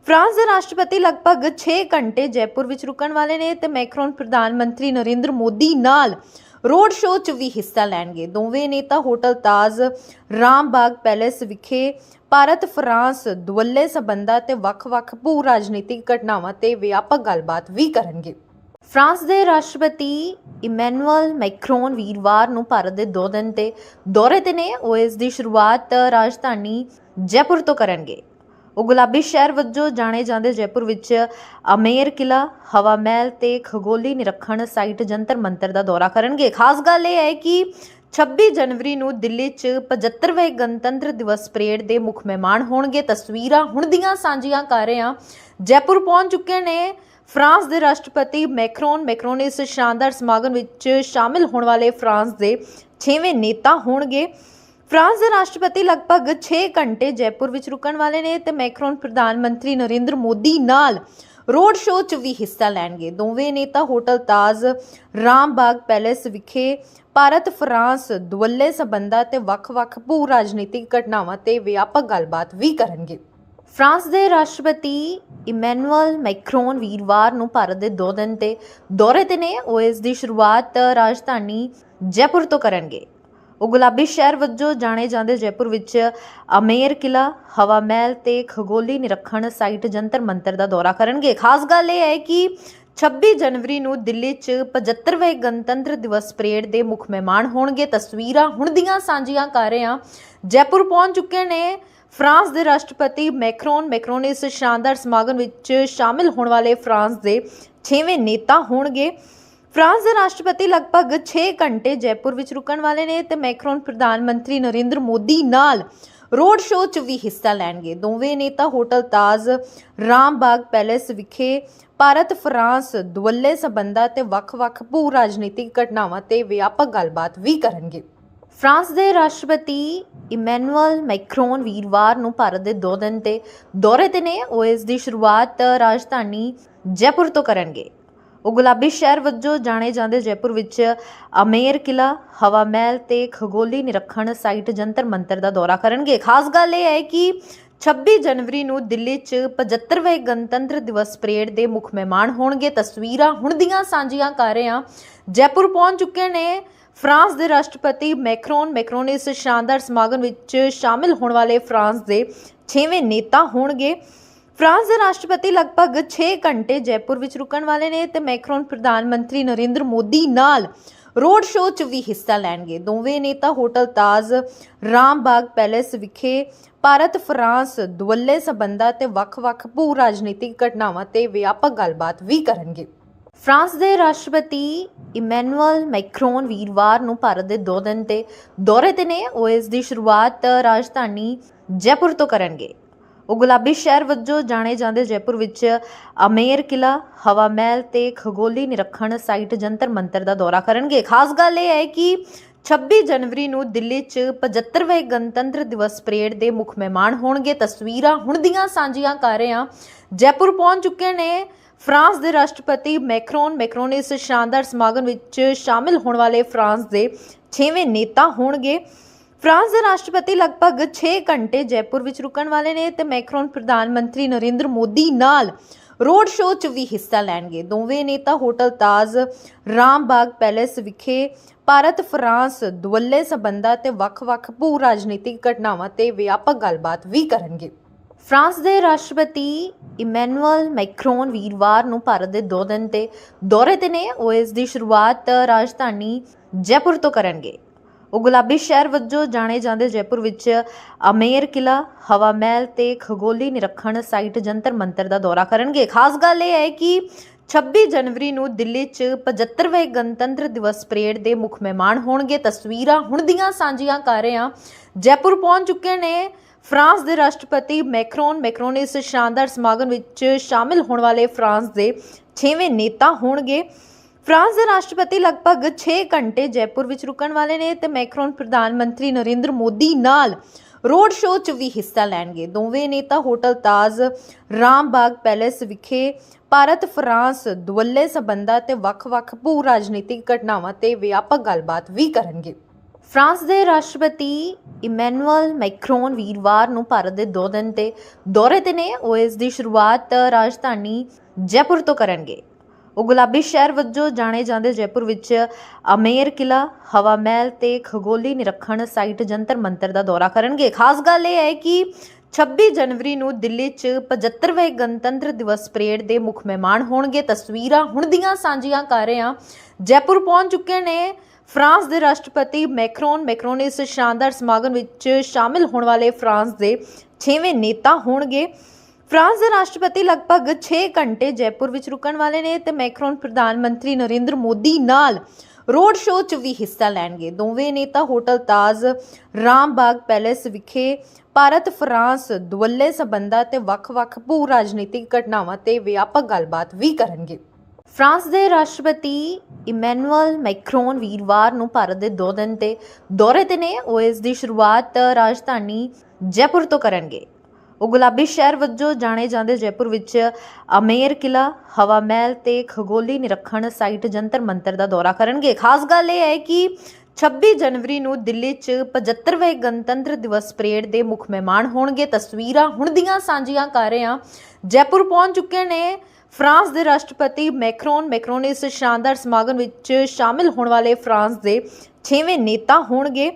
ਫਰਾਂਸ ਦੇ ਰਾਸ਼ਟਰਪਤੀ ਲਗਭਗ 6 ਘੰਟੇ ਜੈਪੁਰ ਵਿੱਚ ਰੁਕਣ ਵਾਲੇ ਨੇ ਤੇ ਮੈਕਰੋਨ ਪ੍ਰਧਾਨ ਮੰਤਰੀ ਨਰਿੰਦਰ ਮੋਦੀ ਨਾਲ ਰੋਡ ਸ਼ੋਅ 'ਚ ਵੀ ਹਿੱਸਾ ਲੈਣਗੇ। ਦੋਵੇਂ ਨੇਤਾ ਹੋਟਲ ਤਾਜ, ਰਾਮਬਾਗ ਪੈਲੇਸ ਵਿਖੇ ਭਾਰਤ ਫਰਾਂਸ ਦੁਵੱਲੇ ਸਬੰਧਾਂ ਤੇ ਵੱਖ-ਵੱਖ ਭੂ ਰਾਜਨੀਤਿਕ ਘਟਨਾਵਾਂ ਤੇ ਵਿਆਪਕ ਗੱਲਬਾਤ ਵੀ ਕਰਨਗੇ। ਫਰਾਂਸ ਦੇ ਰਾਸ਼ਟਰਪਤੀ ਇਮੈਨੂਅਲ ਮੈਕਰੋਨ ਵੀਰਵਾਰ ਨੂੰ ਭਾਰਤ ਦੇ ਦੋ ਦਿਨ ਤੇ ਦੌਰੇ ਤੇ ਨੇ। ਉਹ ਇਸ ਦੀ ਸ਼ੁਰੂਆਤ ਰਾਜਧਾਨੀ ਜੈਪੁਰ ਤੋਂ ਕਰਨਗੇ। ਉਹ ਗੁਲਾਬੀ ਸ਼ਹਿਰ ਵਜੋਂ ਜਾਣੇ ਜਾਂਦੇ ਜੈਪੁਰ ਵਿੱਚ ਅਮੇਰ ਕਿਲਾ, ਹਵਾ ਮਹਿਲ ਤੇ ਖਗੋਲੀ ਨਿਰੀਖਣ ਸਾਈਟ ਜੰਤਰ ਮੰਤਰ ਦਾ ਦੌਰਾ ਕਰਨਗੇ। ਖਾਸ ਗੱਲ ਇਹ ਹੈ ਕਿ 26 ਜਨਵਰੀ ਨੂੰ ਦਿੱਲੀ 'ਚ 75ਵੇਂ ਗਣਤੰਤਰ ਦਿਵਸ ਪਰੇਡ ਦੇ ਮੁੱਖ ਮਹਿਮਾਨ ਹੋਣਗੇ। ਤਸਵੀਰਾਂ ਹੁਣ ਦੀਆਂ ਸਾਂਝੀਆਂ ਕਰ ਰਹੇ ਹਾਂ। ਜੈਪੁਰ ਪਹੁੰਚ ਚੁੱਕੇ ਨੇ ਫਰਾਂਸ ਦੇ ਰਾਸ਼ਟਰਪਤੀ ਮੈਕਰੋਨ ਮੈਕਰੋਨ ਇਸ ਸ਼ਾਨਦਾਰ ਸਮਾਗਮ ਵਿੱਚ ਸ਼ਾਮਿਲ ਹੋਣ ਵਾਲੇ ਫਰਾਂਸ ਦੇ 6ਵੇਂ ਨੇਤਾ ਹੋਣਗੇ। ਫਰਾਂਸ ਦੇ ਰਾਸ਼ਟਰਪਤੀ ਲਗਭਗ 6 ਘੰਟੇ ਜੈਪੁਰ ਵਿੱਚ ਰੁਕਣ ਵਾਲੇ ਨੇ ਤੇ ਮੈਕਰੋਨ ਪ੍ਰਧਾਨ ਮੰਤਰੀ ਨਰਿੰਦਰ ਮੋਦੀ ਨਾਲ ਰੋਡ ਸ਼ੋਅ 'ਚ ਵੀ ਹਿੱਸਾ ਲੈਣਗੇ। ਦੋਵੇਂ ਨੇਤਾ ਹੋਟਲ ਤਾਜ, ਰਾਮਬਾਗ ਪੈਲੇਸ ਵਿਖੇ ਭਾਰਤ, ਫਰਾਂਸ ਦੁਵੱਲੇ ਸਬੰਧਾਂ ਤੇ ਵੱਖ-ਵੱਖ ਭੂ ਰਾਜਨੀਤਿਕ ਘਟਨਾਵਾਂ ਤੇ ਵਿਆਪਕ ਗੱਲਬਾਤ ਵੀ ਕਰਨਗੇ। ਫਰਾਂਸ ਦੇ ਰਾਸ਼ਟਰਪਤੀ ਇਮੈਨੂਅਲ ਮੈਕਰੋਨ ਵੀਰਵਾਰ ਨੂੰ ਭਾਰਤ ਦੇ ਦੋ ਦਿਨ ਤੇ ਦੌਰੇ ਤੇ ਨੇ। ਉਹ ਇਸ ਦੀ ਸ਼ੁਰੂਆਤ ਰਾਜਧਾਨੀ ਜੈਪੁਰ ਤੋਂ ਕਰਨਗੇ। ਉਹ ਗੁਲਾਬੀ ਸ਼ਹਿਰ ਵਜੋਂ ਜਾਣੇ ਜਾਂਦੇ ਜੈਪੁਰ ਵਿੱਚ ਅਮੇਰ ਕਿਲਾ, ਹਵਾ ਮਹਿਲ ਤੇ ਖਗੋਲੀ ਨਿਰੀਖਣ ਸਾਈਟ ਜੰਤਰ ਮੰਤਰ ਦਾ ਦੌਰਾ ਕਰਨਗੇ। ਖਾਸ ਗੱਲ ਇਹ ਹੈ ਕਿ 26 ਜਨਵਰੀ ਨੂੰ ਦਿੱਲੀ 'ਚ 75ਵੇਂ ਗਣਤੰਤਰ ਦਿਵਸ ਪਰੇਡ ਦੇ ਮੁੱਖ ਮਹਿਮਾਨ ਹੋਣਗੇ। ਤਸਵੀਰਾਂ ਹੁਣ ਦੀਆਂ ਸਾਂਝੀਆਂ ਕਰ ਰਹੇ ਹਾਂ। ਜੈਪੁਰ ਪਹੁੰਚ ਚੁੱਕੇ ਨੇ ਫਰਾਂਸ ਦੇ ਰਾਸ਼ਟਰਪਤੀ ਮੈਕਰੋਨ ਮੈਕਰੋਨ ਇਸ ਸ਼ਾਨਦਾਰ ਸਮਾਗਮ ਵਿੱਚ ਸ਼ਾਮਿਲ ਹੋਣ ਵਾਲੇ ਫਰਾਂਸ ਦੇ 6ਵੇਂ ਨੇਤਾ ਹੋਣਗੇ। ਫਰਾਂਸ ਦੇ ਰਾਸ਼ਟਰਪਤੀ ਲਗਭਗ 6 ਘੰਟੇ ਜੈਪੁਰ ਵਿੱਚ ਰੁਕਣ ਵਾਲੇ ਨੇ ਤੇ ਮੈਕਰੋਨ ਪ੍ਰਧਾਨ ਮੰਤਰੀ ਨਰਿੰਦਰ ਮੋਦੀ ਨਾਲ ਰੋਡ ਸ਼ੋਅ 'ਚ ਵੀ ਹਿੱਸਾ ਲੈਣਗੇ। ਦੋਵੇਂ ਨੇਤਾ ਹੋਟਲ ਤਾਜ, ਰਾਮਬਾਗ ਪੈਲੇਸ ਵਿਖੇ ਭਾਰਤ, ਫਰਾਂਸ ਦੁਵੱਲੇ ਸਬੰਧਾਂ ਤੇ ਵੱਖ-ਵੱਖ ਭੂ ਰਾਜਨੀਤਿਕ ਘਟਨਾਵਾਂ ਤੇ ਵਿਆਪਕ ਗੱਲਬਾਤ ਵੀ ਕਰਨਗੇ। ਫਰਾਂਸ ਦੇ ਰਾਸ਼ਟਰਪਤੀ ਇਮੈਨੂਅਲ ਮੈਕਰੋਨ ਵੀਰਵਾਰ ਨੂੰ ਭਾਰਤ ਦੇ ਦੋ ਦਿਨ ਤੇ ਦੌਰੇ ਤੇ ਨੇ। ਉਹ ਇਸ ਦੀ ਸ਼ੁਰੂਆਤ ਰਾਜਧਾਨੀ ਜੈਪੁਰ ਤੋਂ ਕਰਨਗੇ। ਉਹ ਗੁਲਾਬੀ ਸ਼ਹਿਰ ਵਜੋਂ ਜਾਣੇ ਜਾਂਦੇ ਜੈਪੁਰ ਵਿੱਚ ਅਮੇਰ ਕਿਲਾ ਹਵਾ ਮਹਿਲ ਤੇ ਖਗੋਲੀ ਨਿਰੀਖਣ ਸਾਈਟ ਜੰਤਰ ਮੰਤਰ ਦਾ ਦੌਰਾ ਕਰਨਗੇ। ਖਾਸ ਗੱਲ ਇਹ ਹੈ ਕਿ 26 ਜਨਵਰੀ ਨੂੰ ਦਿੱਲੀ 'ਚ 75ਵੇਂ ਗਣਤੰਤਰ ਦਿਵਸ ਪਰੇਡ ਦੇ ਮੁੱਖ ਮਹਿਮਾਨ ਹੋਣਗੇ। ਤਸਵੀਰਾਂ ਹੁਣ ਦੀਆਂ ਸਾਂਝੀਆਂ ਕਰ ਰਹੇ ਹਾਂ। ਜੈਪੁਰ ਪਹੁੰਚ ਚੁੱਕੇ ਨੇ ਫਰਾਂਸ ਦੇ ਰਾਸ਼ਟਰਪਤੀ ਮੈਕਰੋਨ ਮੈਕਰੋਨ ਇਸ ਸ਼ਾਨਦਾਰ ਸਮਾਗਮ ਵਿੱਚ ਸ਼ਾਮਿਲ ਹੋਣ ਵਾਲੇ ਫਰਾਂਸ ਦੇ 6ਵੇਂ ਨੇਤਾ ਹੋਣਗੇ। ਫਰਾਂਸ ਦੇ ਰਾਸ਼ਟਰਪਤੀ ਲਗਭਗ 6 ਘੰਟੇ ਜੈਪੁਰ ਵਿੱਚ ਰੁਕਣ ਵਾਲੇ ਨੇ ਤੇ ਮੈਕਰੋਨ ਪ੍ਰਧਾਨ ਮੰਤਰੀ ਨਰਿੰਦਰ ਮੋਦੀ ਨਾਲ ਰੋਡ ਸ਼ੋਅ 'ਚ ਵੀ ਹਿੱਸਾ ਲੈਣਗੇ। ਦੋਵੇਂ ਨੇਤਾ ਹੋਟਲ ਤਾਜ, ਰਾਮਬਾਗ ਪੈਲੇਸ ਵਿਖੇ ਭਾਰਤ, ਫਰਾਂਸ ਦੁਵੱਲੇ ਸਬੰਧਾਂ ਤੇ ਵੱਖ-ਵੱਖ ਭੂ ਰਾਜਨੀਤਿਕ ਘਟਨਾਵਾਂ ਤੇ ਵਿਆਪਕ ਗੱਲਬਾਤ ਵੀ ਕਰਨਗੇ। ਫਰਾਂਸ ਦੇ ਰਾਸ਼ਟਰਪਤੀ ਇਮੈਨੂਅਲ ਮੈਕਰੋਨ ਵੀਰਵਾਰ ਨੂੰ ਭਾਰਤ ਦੇ ਦੋ ਦਿਨ ਤੇ ਦੌਰੇ ਤੇ ਨੇ। ਉਹ ਇਸ ਦੀ ਸ਼ੁਰੂਆਤ ਰਾਜਧਾਨੀ ਜੈਪੁਰ ਤੋਂ ਕਰਨਗੇ। ਉਹ ਗੁਲਾਬੀ ਸ਼ਹਿਰ ਵਜੋਂ ਜਾਣੇ ਜਾਂਦੇ ਜੈਪੁਰ ਵਿੱਚ ਅਮੇਰ ਕਿਲਾ, ਹਵਾ ਮਹਿਲ ਤੇ ਖਗੋਲੀ ਨਿਰੀਖਣ ਸਾਈਟ ਜੰਤਰ ਮੰਤਰ ਦਾ ਦੌਰਾ ਕਰਨਗੇ। ਖਾਸ ਗੱਲ ਇਹ ਹੈ ਕਿ 26 ਜਨਵਰੀ ਨੂੰ ਦਿੱਲੀ 'ਚ 75ਵੇਂ ਗਣਤੰਤਰ ਦਿਵਸ ਪਰੇਡ ਦੇ ਮੁੱਖ ਮਹਿਮਾਨ ਹੋਣਗੇ। ਤਸਵੀਰਾਂ ਹੁਣ ਦੀਆਂ ਸਾਂਝੀਆਂ ਕਰ ਰਹੇ ਹਾਂ। ਜੈਪੁਰ ਪਹੁੰਚ ਚੁੱਕੇ ਨੇ ਫਰਾਂਸ ਦੇ ਰਾਸ਼ਟਰਪਤੀ ਮੈਕਰੋਨ ਮੈਕਰੋਨ ਇਸ ਸ਼ਾਨਦਾਰ ਸਮਾਗਮ ਵਿੱਚ ਸ਼ਾਮਿਲ ਹੋਣ ਵਾਲੇ ਫਰਾਂਸ ਦੇ 6ਵੇਂ ਨੇਤਾ ਹੋਣਗੇ। ਫਰਾਂਸ ਦੇ ਰਾਸ਼ਟਰਪਤੀ ਲਗਭਗ 6 ਘੰਟੇ ਜੈਪੁਰ ਵਿੱਚ ਰੁਕਣ ਵਾਲੇ ਨੇ ਤੇ ਮੈਕਰੋਨ ਪ੍ਰਧਾਨ ਮੰਤਰੀ ਨਰਿੰਦਰ ਮੋਦੀ ਨਾਲ ਰੋਡ ਸ਼ੋਅ 'ਚ ਵੀ ਹਿੱਸਾ ਲੈਣਗੇ। ਦੋਵੇਂ ਨੇਤਾ ਹੋਟਲ ਤਾਜ, ਰਾਮਬਾਗ ਪੈਲੇਸ ਵਿਖੇ ਭਾਰਤ, ਫਰਾਂਸ ਦੁਵੱਲੇ ਸਬੰਧਾਂ ਤੇ ਵੱਖ-ਵੱਖ ਭੂ ਰਾਜਨੀਤਿਕ ਘਟਨਾਵਾਂ ਤੇ ਵਿਆਪਕ ਗੱਲਬਾਤ ਵੀ ਕਰਨਗੇ। ਫਰਾਂਸ ਦੇ ਰਾਸ਼ਟਰਪਤੀ ਇਮੈਨੂਅਲ ਮੈਕਰੋਨ ਵੀਰਵਾਰ ਨੂੰ ਭਾਰਤ ਦੇ ਦੋ ਦਿਨ ਤੇ ਦੌਰੇ ਤੇ ਨੇ। ਉਹ ਇਸ ਦੀ ਸ਼ੁਰੂਆਤ ਰਾਜਧਾਨੀ ਜੈਪੁਰ ਤੋਂ ਕਰਨਗੇ। ਉਹ ਗੁਲਾਬੀ ਸ਼ਹਿਰ ਵਜੋਂ ਜਾਣੇ ਜਾਂਦੇ ਜੈਪੁਰ ਵਿੱਚ ਅਮੇਰ ਕਿਲਾ, ਹਵਾ ਮਹਿਲ ਤੇ ਖਗੋਲੀ ਨਿਰੀਖਣ ਸਾਈਟ ਜੰਤਰ ਮੰਤਰ ਦਾ ਦੌਰਾ ਕਰਨਗੇ। ਖਾਸ ਗੱਲ ਇਹ ਹੈ ਕਿ 26 ਜਨਵਰੀ ਨੂੰ ਦਿੱਲੀ 'ਚ 75ਵੇਂ ਗਣਤੰਤਰ ਦਿਵਸ ਪਰੇਡ ਦੇ ਮੁੱਖ ਮਹਿਮਾਨ ਹੋਣਗੇ। ਤਸਵੀਰਾਂ ਹੁਣ ਦੀਆਂ ਸਾਂਝੀਆਂ ਕਰ ਰਹੇ। ਹਾਂ ਜੈਪੁਰ ਪਹੁੰਚ ਚੁੱਕੇ ਨੇ ਫਰਾਂਸ ਦੇ ਰਾਸ਼ਟਰਪਤੀ ਮੈਕਰੋਨ ਮੈਕਰੋਨ ਇਸ ਸ਼ਾਨਦਾਰ ਸਮਾਗਮ ਵਿੱਚ ਸ਼ਾਮਿਲ ਹੋਣ ਵਾਲੇ ਫਰਾਂਸ ਦੇ 6ਵੇਂ ਨੇਤਾ ਹੋਣਗੇ। ਫਰਾਂਸ ਦੇ ਰਾਸ਼ਟਰਪਤੀ ਲਗਭਗ 6 ਘੰਟੇ ਜੈਪੁਰ ਵਿੱਚ ਰੁਕਣ ਵਾਲੇ ਨੇ ਤੇ ਮੈਕਰੋਨ ਪ੍ਰਧਾਨ ਮੰਤਰੀ ਨਰਿੰਦਰ ਮੋਦੀ ਨਾਲ ਰੋਡ ਸ਼ੋਅ 'ਚ ਵੀ ਹਿੱਸਾ ਲੈਣਗੇ। ਦੋਵੇਂ ਨੇਤਾ ਹੋਟਲ ਤਾਜ, ਰਾਮਬਾਗ ਪੈਲੇਸ ਵਿਖੇ ਭਾਰਤ ਫਰਾਂਸ ਦੁਵੱਲੇ ਸਬੰਧਾਂ ਤੇ ਵੱਖ-ਵੱਖ ਭੂ ਰਾਜਨੀਤਿਕ ਘਟਨਾਵਾਂ ਤੇ ਵਿਆਪਕ ਗੱਲਬਾਤ ਵੀ ਕਰਨਗੇ। ਫਰਾਂਸ ਦੇ ਰਾਸ਼ਟਰਪਤੀ ਇਮੈਨੂਅਲ ਮੈਕਰੋਨ ਵੀਰਵਾਰ ਨੂੰ ਭਾਰਤ ਦੇ ਦੋ ਦਿਨ ਤੇ ਦੌਰੇ ਤੇ ਨੇ। ਉਹ ਇਸ ਦੀ ਸ਼ੁਰੂਆਤ ਰਾਜਧਾਨੀ ਜੈਪੁਰ ਤੋਂ ਕਰਨਗੇ। ਉਹ ਗੁਲਾਬੀ ਸ਼ਹਿਰ ਵਜੋਂ ਜਾਣੇ ਜਾਂਦੇ ਜੈਪੁਰ ਵਿੱਚ ਅਮੇਰ ਕਿਲਾ, ਹਵਾ ਮਹਿਲ ਤੇ ਖਗੋਲੀ ਨਿਰੀਖਣ ਸਾਈਟ ਜੰਤਰ ਮੰਤਰ ਦਾ ਦੌਰਾ ਕਰਨਗੇ। ਖਾਸ ਗੱਲ ਇਹ ਹੈ ਕਿ 26 ਜਨਵਰੀ ਨੂੰ ਦਿੱਲੀ 'ਚ 75ਵੇਂ ਗਣਤੰਤਰ ਦਿਵਸ ਪਰੇਡ ਦੇ ਮੁੱਖ ਮਹਿਮਾਨ ਹੋਣਗੇ। ਤਸਵੀਰਾਂ ਹੁਣ ਦੀਆਂ ਸਾਂਝੀਆਂ ਕਰ ਰਹੇ। ਹਾਂ ਜੈਪੁਰ ਪਹੁੰਚ ਚੁੱਕੇ ਨੇ ਫਰਾਂਸ ਦੇ ਰਾਸ਼ਟਰਪਤੀ ਮੈਕਰੋਨ ਮੈਕਰੋਨ ਇਸ ਸ਼ਾਨਦਾਰ ਸਮਾਗਮ ਵਿੱਚ ਸ਼ਾਮਿਲ ਹੋਣ ਵਾਲੇ ਫਰਾਂਸ ਦੇ 6ਵੇਂ ਨੇਤਾ ਹੋਣਗੇ। ਫਰਾਂਸ ਦੇ ਰਾਸ਼ਟਰਪਤੀ ਲਗਭਗ 6 ਘੰਟੇ ਜੈਪੁਰ ਵਿੱਚ ਰੁਕਣ ਵਾਲੇ ਨੇ ਤੇ ਮੈਕਰੋਨ ਪ੍ਰਧਾਨ ਮੰਤਰੀ ਨਰਿੰਦਰ ਮੋਦੀ ਨਾਲ ਰੋਡ ਸ਼ੋਅ 'ਚ ਵੀ ਹਿੱਸਾ ਲੈਣਗੇ। ਦੋਵੇਂ ਨੇਤਾ ਹੋਟਲ ਤਾਜ, ਰਾਮਬਾਗ ਪੈਲੇਸ ਵਿਖੇ ਭਾਰਤ, ਫਰਾਂਸ ਦੁਵੱਲੇ ਸਬੰਧਾਂ ਤੇ ਵੱਖ-ਵੱਖ ਭੂ ਰਾਜਨੀਤਿਕ ਘਟਨਾਵਾਂ ਤੇ ਵਿਆਪਕ ਗੱਲਬਾਤ ਵੀ ਕਰਨਗੇ। ਫਰਾਂਸ ਦੇ ਰਾਸ਼ਟਰਪਤੀ ਇਮੈਨੂਅਲ ਮੈਕਰੋਨ ਵੀਰਵਾਰ ਨੂੰ ਭਾਰਤ ਦੇ ਦੋ ਦਿਨ ਤੇ ਦੌਰੇ ਤੇ ਨੇ। ਉਹ ਇਸ ਦੀ ਸ਼ੁਰੂਆਤ ਰਾਜਧਾਨੀ ਜੈਪੁਰ ਤੋਂ ਕਰਨਗੇ। ਉਹ ਗੁਲਾਬੀ ਸ਼ਹਿਰ ਵਜੋਂ ਜਾਣੇ ਜਾਂਦੇ ਜੈਪੁਰ ਵਿੱਚ ਅਮੇਰ ਕਿਲਾ, ਹਵਾ ਮਹਿਲ ਤੇ ਖਗੋਲੀ ਨਿਰੀਖਣ ਸਾਈਟ ਜੰਤਰ ਮੰਤਰ ਦਾ ਦੌਰਾ ਕਰਨਗੇ। ਖਾਸ ਗੱਲ ਇਹ ਹੈ ਕਿ 26 ਜਨਵਰੀ ਨੂੰ ਦਿੱਲੀ 'ਚ 75ਵੇਂ ਗਣਤੰਤਰ ਦਿਵਸ ਪਰੇਡ ਦੇ ਮੁੱਖ ਮਹਿਮਾਨ ਹੋਣਗੇ। ਤਸਵੀਰਾਂ ਹੁਣ ਦੀਆਂ ਸਾਂਝੀਆਂ ਕਰ ਰਹੇ ਹਾਂ। ਜੈਪੁਰ ਪਹੁੰਚ ਚੁੱਕੇ ਨੇ ਫਰਾਂਸ ਦੇ ਰਾਸ਼ਟਰਪਤੀ ਮੈਕਰੋਨ ਮੈਕਰੋਨ ਇਸ ਸ਼ਾਨਦਾਰ ਸਮਾਗਮ ਵਿੱਚ ਸ਼ਾਮਿਲ ਹੋਣ ਵਾਲੇ ਫਰਾਂਸ ਦੇ 6ਵੇਂ ਨੇਤਾ ਹੋਣਗੇ।